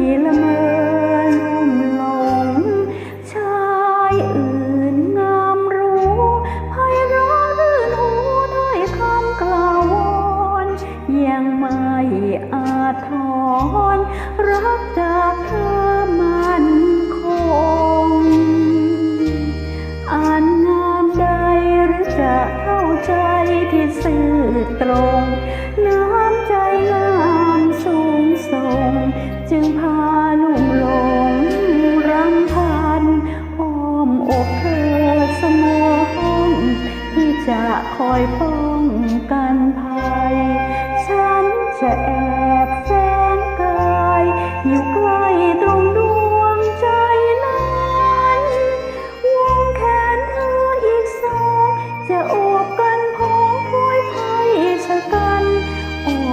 ฉันให้ละเมอลุ่มหลง ชายอื่นงามรู้ไพเราะรื่นหูถ้อยคำกล่าววอนยังไม่อาจถอนรักจากเธอมันคง อ่านงามใดหรือจะเข้าใจที่ซื่อตรง น้ำใจงามสูงส่ง จึงพา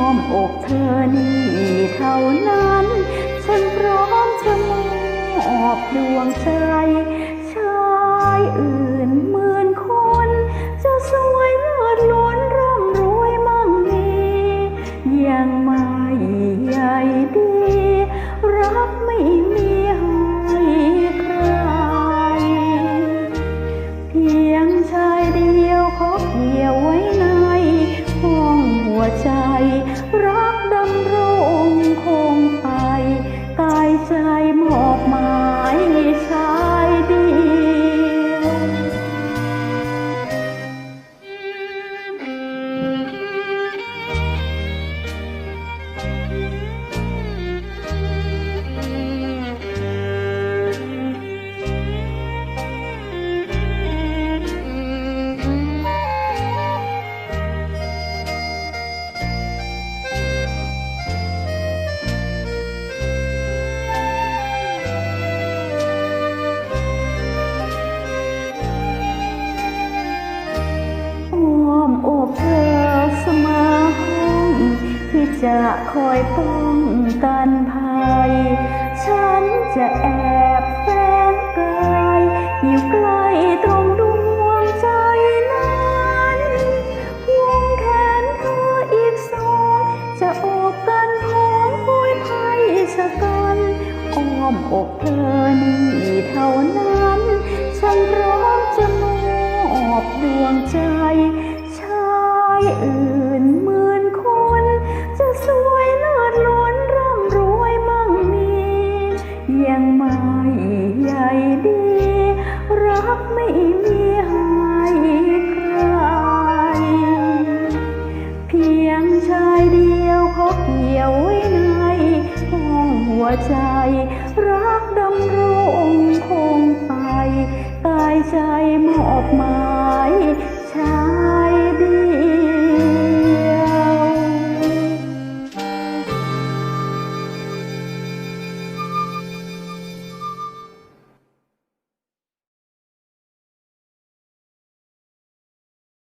อ้อมอกเธอนี่เท่านั้น ฉันพร้อมจะมอบดวงใจชายอื่น จะคอยป้องกันภัย ฉันจะแอบแฝงกายอยู่ใกล้ตรงดวงใจนั้นวงแขนเธออีกสอง จะโอบกันพร้อมพุยไพ่ชะกันอ้อมอกเธอนี่เท่านั้น ฉันพร้อมจะม วใจ รักดำรงคงไป กายใจมอบหมายช้า